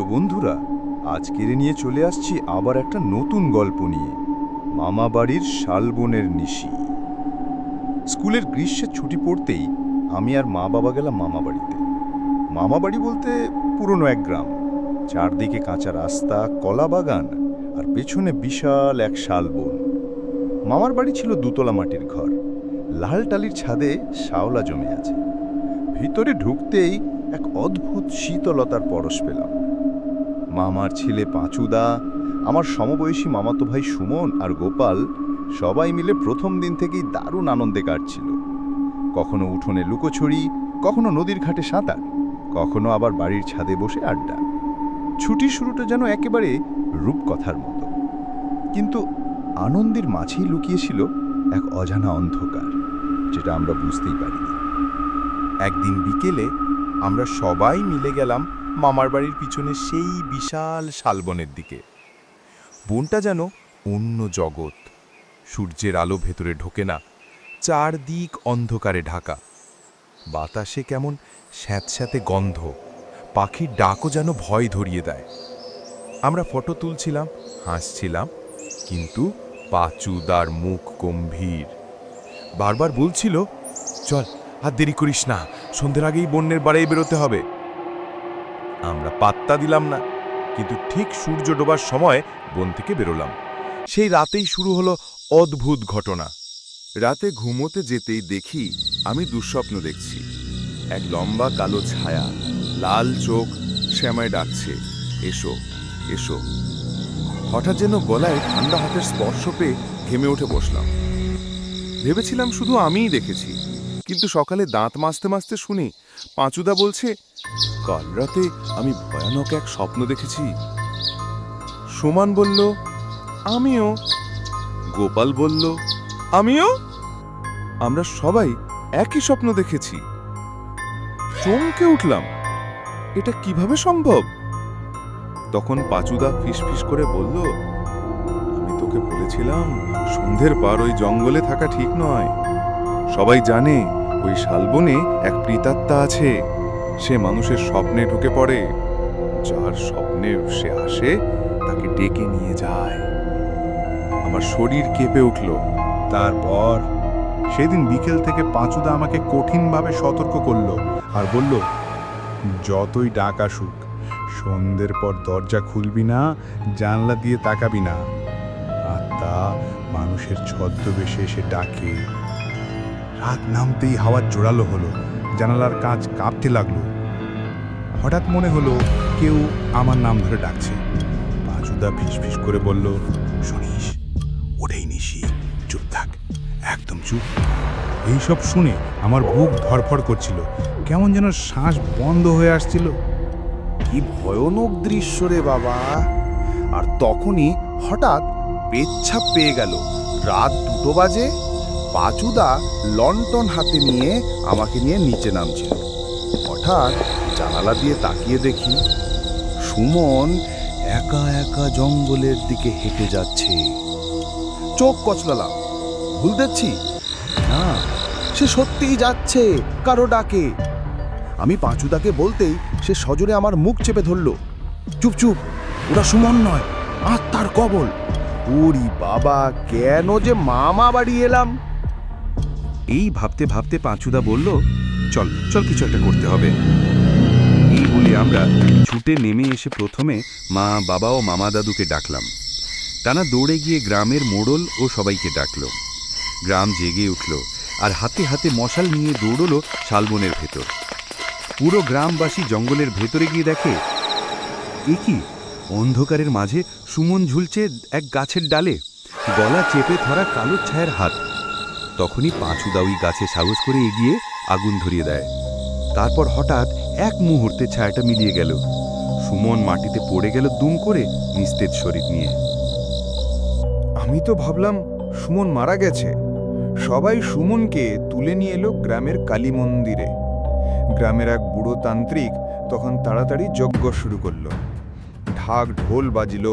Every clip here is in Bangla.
তো বন্ধুরা, আজকের নিয়ে চলে আসছি আবার একটা নতুন গল্প নিয়ে, মামা বাড়ির শালবনের নিশি। স্কুলের গ্রীষ্মের ছুটি পড়তেই আমি আর মা বাবা গেলাম মামা বাড়িতে। মামা বাড়ি বলতে পুরনো এক গ্রাম, চারদিকে কাঁচা রাস্তা, কলা বাগান আর পেছনে বিশাল এক শালবন মামার বাড়ি ছিল দুতলা মাটির ঘর, লাল টালির ছাদে শাওলা জমে আছে। ভিতরে ঢুকতেই এক অদ্ভুত শীতলতার পরশ পেলাম। মামার ছেলে পাঁচুদা, আমার সমবয়সী মামাতো ভাই সুমন আর গোপাল সবাই মিলে প্রথম দিন থেকেই দারুণ আনন্দে কাটছিল। কখনো উঠোনে লুকোছড়ি, কখনো নদীর ঘাটে সাঁতার, কখনো আবার বাড়ির ছাদে বসে আড্ডা। ছুটির শুরুটা যেন একেবারে রূপকথার মতো। কিন্তু আনন্দের মাঝেই লুকিয়েছিল এক অজানা অন্ধকার, যেটা আমরা বুঝতেই পারিনি। একদিন বিকেলে আমরা সবাই মিলে গেলাম মামার বাড়ির পিছনে সেই বিশাল শালবনের দিকে। বনটা যেন অন্য জগৎ। সূর্যের আলো ভেতরে ঢোকে না, চারদিক অন্ধকারে ঢাকা। বাতাসে কেমন স্যাঁতস্যাঁতে গন্ধ, পাখির ডাকও যেন ভয় ধরিয়ে দেয়। আমরা ফটো তুলছিলাম, হাসছিলাম, কিন্তু পাচুদার মুখ গম্ভীর। বারবার বলছিল, চল, আর দেরি করিস না, সন্ধ্যের আগেই বন্যের বাড়ি বেরোতে হবে। আমরা পাত্তা দিলাম না। কিন্তু ঠিক সূর্য ডোবার সময় বন থেকে বেরোলাম। সেই রাতেই শুরু হলো অদ্ভুত ঘটনা। রাতে ঘুমোতে যেতেই দেখি আমি দুঃস্বপ্ন দেখছি। এক লম্বা কালো ছায়া, লাল চোখ সে আমায় ডাকছে, এসো এসো। হঠাৎ যেন গলায় ঠান্ডা হাতের স্পর্শ পেয়ে ঘেমে উঠে বসলাম। ভেবেছিলাম শুধু আমিই দেখেছি। কিন্তু সকালে দাঁত মাজতে মাজতে শুনি পাঁচুদা বলছে, কাল রাতে আমি ভয়ানক এক স্বপ্ন দেখেছি। সুমান বলল, আমিও। গোপাল বলল, আমিও? আমরা সবাই একই স্বপ্ন দেখেছি। চমকে উঠলাম, এটা কীভাবে সম্ভব? তখন পাচুদা ফিসফিস করে বলল, আমি তোকে বলেছিলাম সন্ধ্যের পার ওই জঙ্গলে থাকা ঠিক নয়। সবাই জানে ওই শালবনে এক প্রিতাত্মা আছে। সে মানুষের স্বপ্নে ঢুকে পড়ে। যার স্বপ্নে সে আসে, তাকে ডেকে নিয়ে যায়। আমার শরীর কেঁপে উঠল। তারপর সেদিন বিকেল থেকে পাঁচুদা আমাকে কঠিনভাবে সতর্ক করল আর বলল, যতই ডাক আসুক, সন্ধ্যের পর দরজা খুলবি না, জানলা দিয়ে তাকাবি না। আত্মা মানুষের ছদ্মবেশে এসে ডাকে। রাত নামতেই হাওয়া জোরালো হলো। জানালার কাঁচ কাঁপতে লাগল। হঠাৎ মনে হলো কেউ আমার নাম ধরে ডাকছে। পাঁচুদা ফিসফিস করে বলল, শুনিস ওটাই নিশি, চুপ থাক, একদম চুপ। এইসব শুনে আমার বুক ধরফড় করছিল। কেমন যেন শ্বাস বন্ধ হয়ে আসছিল। কি ভয়ানক দৃশ্য রে বাবা। আর তখনই হঠাৎ পেচ্ছাপ পেয়ে গেল। রাত দুটো বাজে। পাচুদা লন্ঠন হাতে নিয়ে আমাকে নিয়ে নিচে নামছিল হঠাৎ জানালা দিয়ে তাকিয়ে দেখি সুমন একা একা জঙ্গলের দিকে হেঁটে যাচ্ছে। চোখ কচলালাম। ভুল দেখছি? না, সে সত্যিই যাচ্ছে কারও ডাকে। আমি পাঁচুদাকে বলতেই সে সজোরে আমার মুখ চেপে ধরল। চুপ চুপ, ওরা সুমন নয়, আত্মার কবল। ওরি বাবা, কেন যে মামা বাড়ি এলাম? এই ভাবতে ভাবতে পাঁচুদা বলল, চল চল কিছু একটা করতে হবে। এই বলে আমরা ছুটে নেমে এসে প্রথমে মা, বাবা ও মামা দাদুকে ডাকলাম। টানা দৌড়ে গিয়ে গ্রামের মোড়ল ও সবাইকে ডাকল। গ্রাম জেগে উঠল আর হাতে হাতে মশাল নিয়ে দৌড়লো শালবনের ভেতর। পুরো গ্রামবাসী জঙ্গলের ভেতরে গিয়ে দেখে, এ কি? অন্ধকারের মাঝে সুমন ঝুলছে এক গাছের ডালে। গলা চেপে ধরা কালো ছায়ের হাত। তখনই পাঁচুদা ওই গাছে সাহস করে এগিয়ে আগুন ধরিয়ে দেয়। তারপর হঠাৎ এক মুহূর্তে ছায়াটা মিলিয়ে গেল। সুমন মাটিতে পড়ে গেল দুম করে নিস্তেজ শরীর নিয়ে। আমি তো ভাবলাম সুমন মারা গেছে। সবাই সুমনকে তুলে নিয়ে এলো গ্রামের কালী মন্দিরে। গ্রামের এক বুড়ো তান্ত্রিক তখন তাড়াতাড়ি যজ্ঞ শুরু করল। ঢাক ঢোল বাজিল,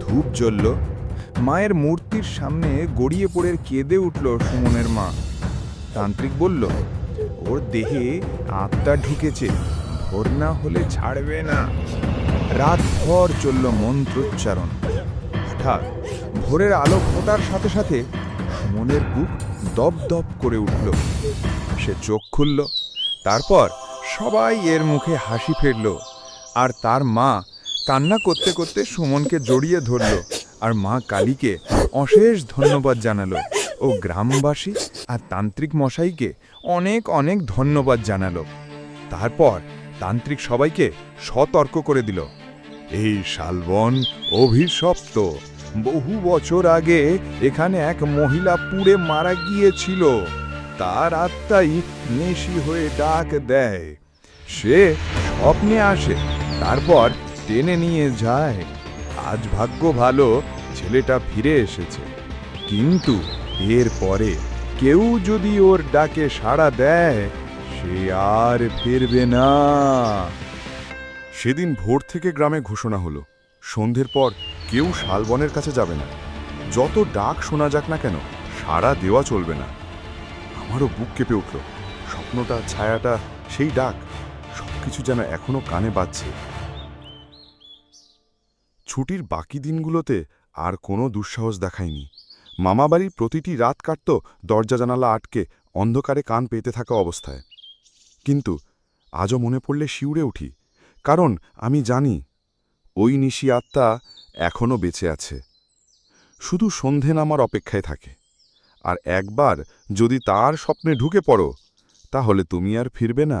ধূপ জ্বলল মায়ের মূর্তির সামনে গড়িয়ে পড়ে কেঁদে উঠল সুমনের মা। তান্ত্রিক বলল, ওর দেহে আত্মা ঢুকেছে, ভোর না হলে ছাড়বে না। রাতভর চলল মন্ত্রোচ্চারণ। হঠাৎ ভোরের আলো ফোটার সাথে সাথে সুমনের বুক দপদপ করে উঠল। সে চোখ খুলল, তারপর সবাই এর মুখে হাসি ফেলল আর তার মা কান্না করতে করতে সুমনকে জড়িয়ে ধরল। আর মা কালীকে অশেষ ধন্যবাদ জানালো ও গ্রামবাসী আর তান্ত্রিক মশাইকে অনেক অনেক ধন্যবাদ জানালো। তারপর তান্ত্রিক সবাইকে সতর্ক করে দিল। এই শালবন অভিশপ্ত। বহু বছর আগে এখানে এক মহিলা পুড়ে মারা গিয়েছিল। তার আত্মাই নেশি হয়ে ডাক দেয়। সে স্বপ্নে আসে, তারপর টেনে নিয়ে যায়। আজ ভাগ্য ভালো, ছেলেটা ফিরে এসেছে। কিন্তু এর পরে কেউ যদি ওর ডাকে সাড়া দেয়, সে আর ফিরবে না। সেদিন ভোর থেকে গ্রামে ঘোষণা হলো। সন্ধ্যের পর কেউ শালবনের কাছে যাবে না। যত ডাক শোনা যাক না কেন, সাড়া দেওয়া চলবে না। আমারও বুক কেঁপে উঠল। স্বপ্নটা, ছায়াটা, সেই ডাক, সবকিছু যেন এখনও কানে বাজছে। ছুটির বাকি দিনগুলোতে আর কোনো দুঃসাহস দেখায়নি। মামাবাড়ির প্রতিটি রাত কাটত দরজা জানালা আটকে অন্ধকারে কান পেতে থাকা অবস্থায়। কিন্তু আজও মনে পড়লে শিউরে উঠি, কারণ আমি জানি ওই নিশি আত্মা এখনও বেঁচে আছে। শুধু সন্ধে নামার অপেক্ষায় থাকে। আর একবার যদি তার স্বপ্নে ঢুকে পড়ো, তাহলে তুমি আর ফিরবে না।